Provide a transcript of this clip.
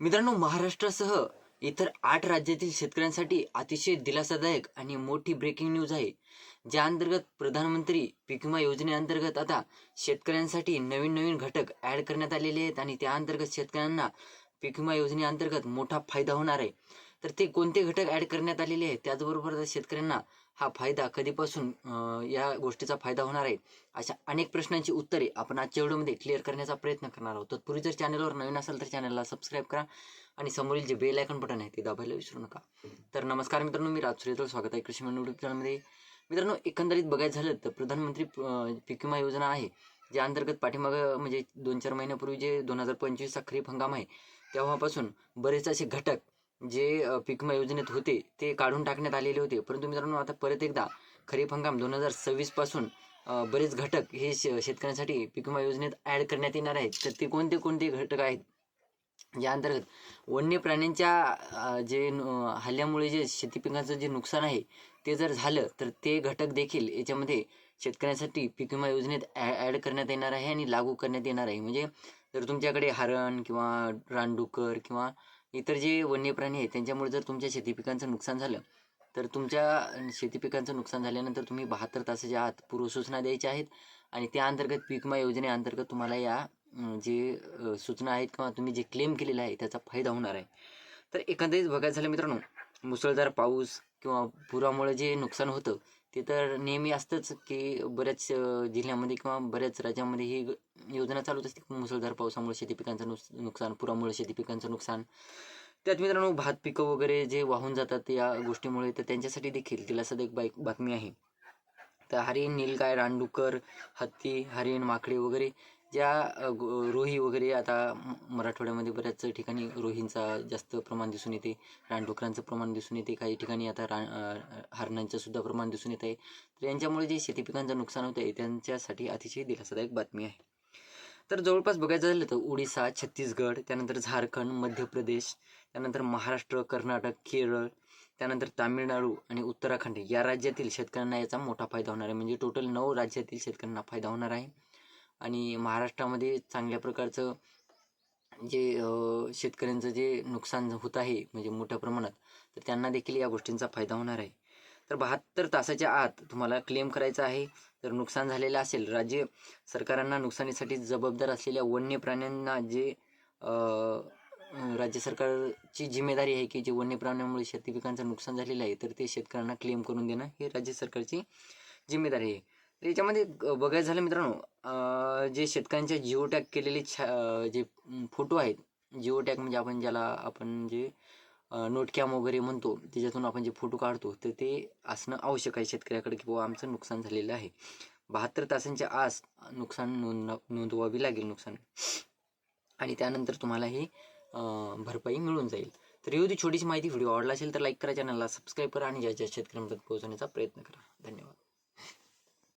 मित्रांनो महाराष्ट्रासह इतर आठ राज्यातील शेतकऱ्यांसाठी अतिशय दिलासादायक आणि मोठी ब्रेकिंग न्यूज आहे. ज्या अंतर्गत प्रधानमंत्री पीक विमा योजनेअंतर्गत आता शेतकऱ्यांसाठी नवीन नवीन घटक ॲड करण्यात आलेले आहेत आणि त्या अंतर्गत शेतकऱ्यांना पीक विमा योजनेअंतर्गत मोठा फायदा होणार आहे. तर ते कोणते घटक ऍड करण्यात आलेले आहेत त्याचबरोबर शेतकऱ्यांना हा फायदा कधीपासून या गोष्टीचा फायदा होणार आहे अशा अनेक प्रश्नांची उत्तरे आपण आजच्या व्हिडिओमध्ये क्लिअर करण्याचा प्रयत्न करणार आहोत. तत्पूर्वी जर चॅनलवर नवीन असाल तर चॅनलला सबस्क्राईब करा आणि समोरील जे बेल आयकॉन बटन आहे ते दाबायला विसरू नका. तर नमस्कार मित्रांनो मी राज स्वागत आहे कृषी मंडळ चॅनलमध्ये मित्रांनो एकंदरीत बघायचं झालं तर प्रधानमंत्री पीक विमा योजना आहे ज्या अंतर्गत पाठीमागं म्हणजे दोन चार महिन्यापूर्वी जे दोन हजार पंचवीसचा खरीप हंगाम आहे तेव्हापासून बरेच असे घटक जे पीक विमा योजनेत होते ते काढून टाकण्यात आलेले होते. परंतु मित्रांनो आता परत एकदा खरीप हंगाम दोन हजार सव्वीसपासून बरेच घटक हे शे- शेतकऱ्यांसाठी पीक विमा योजनेत ऍड करण्यात येणार आहेत. तर ते कोणते कोणते घटक आहेत? या अंतर्गत वन्य प्राण्यांच्या जे हल्ल्यामुळे जे शेती पिकांचं जे नुकसान आहे ते जर झालं तर ते घटक देखील याच्यामध्ये शेतकऱ्यांसाठी पीक विमा योजनेत ॲड करण्यात येणार आहे आणि लागू करण्यात येणार आहे. म्हणजे जर तुमच्याकडे हरण किंवा रानडुकर किंवा इतर जे वन्य प्राणी आहेत त्यांच्यामुळे जर तुमच्या शेती पिकांचं नुकसान झालं तर तुमच्या शेती पिकांचं नुकसान झाल्यानंतर तुम्ही बहात्तर तासाच्या आत पूर्वसूचना द्यायच्या आहेत आणि त्या अंतर्गत पीक विमा योजनेअंतर्गत तुम्हाला या जे सूचना आहेत किंवा तुम्ही जे क्लेम केलेला आहे त्याचा फायदा होणार आहे. तर एकंदरीत बघायचं झालं मित्रांनो मुसळधार पाऊस किंवा पुरामुळे जे नुकसान होतं ते तर नेहमी असतंच की बऱ्याच जिल्ह्यामध्ये किंवा बऱ्याच राज्यामध्ये ही योजना चालूच असते. मुसळधार पावसामुळे शेती पिकांचं नुस नुकसान पुरामुळे शेती पिकांचं नुकसान. त्यात मित्रांनो भात पिकं वगैरे जे वाहून जातात या गोष्टीमुळे तर त्यांच्यासाठी देखील दिलासादायक बाईक बातमी आहे. तर हरिण नीलगाय रानडुकर हत्ती हरिण माकडे वगैरे ज्या गो- रोही वगैरे आता मराठवाड्यामध्ये बऱ्याच ठिकाणी रोहींचा जास्त प्रमाण दिसून येते. रानडुकरांचं प्रमाण दिसून येते. काही ठिकाणी आता रा हरणांचंसुद्धा सुद्धा प्रमाण दिसून येत आहे. तर यांच्यामुळे जे शेती पिकांचं नुकसान होत आहे त्यांच्यासाठी अतिशय दिलासादायक बातमी आहे. तर जवळपास बघायचं झालं तर ओडिसा छत्तीसगड त्यानंतर झारखंड मध्य प्रदेश त्यानंतर महाराष्ट्र कर्नाटक केरळ त्यानंतर तामिळनाडू आणि उत्तराखंड या राज्यातील शेतकऱ्यांना याचा मोठा फायदा होणार आहे. म्हणजे टोटल नऊ राज्यातील शेतकऱ्यांना फायदा होणार आहे. आणि महाराष्ट्रामध्ये चांगल्या प्रकारचं जे शेतकऱ्यांचं जे नुकसान होत आहे म्हणजे मोठ्या प्रमाणात तर त्यांना देखील या गोष्टींचा फायदा होणार आहे. तर बहात्तर तासाच्या आत तुम्हाला क्लेम करायचा आहे. तर नुकसान झालेलं असेल राज्य सरकारांना नुकसानीसाठी जबाबदार असलेल्या वन्य प्राण्यांना जे राज्य सरकारची जिम्मेदारी आहे की जे वन्य प्राण्यांमुळे शेती पिकांचं नुकसान झालेलं आहे तर ते शेतकऱ्यांना क्लेम करून देणं हे राज्य सरकारची जिम्मेदारी आहे. तर याच्यामध्ये बघायचं झालं मित्रांनो जे शेतकऱ्यांच्या जिओटॅग केलेले छा जे फोटो आहेत जिओटॅग म्हणजे आपण ज्याला आपण जे नोटकॅम वगैरे म्हणतो त्याच्यातून आपण जे फोटो काढतो तर ते असणं आवश्यक आहे शेतकऱ्याकडे की बाबा आमचं नुकसान झालेलं आहे. बहात्तर तासांच्या आस नुकसान नोंद नोंदवावी लागेल नुकसान. आणि त्यानंतर तुम्हाला ही भरपाई मिळून जाईल. तर एवढी छोटीशी माहिती व्हिडिओ आवडला असेल तर लाईक करा चॅनलला सबस्क्राईब करा आणि ज्या ज्या शेतकऱ्यांपर्यंत पोहोचवण्याचा प्रयत्न करा. धन्यवाद.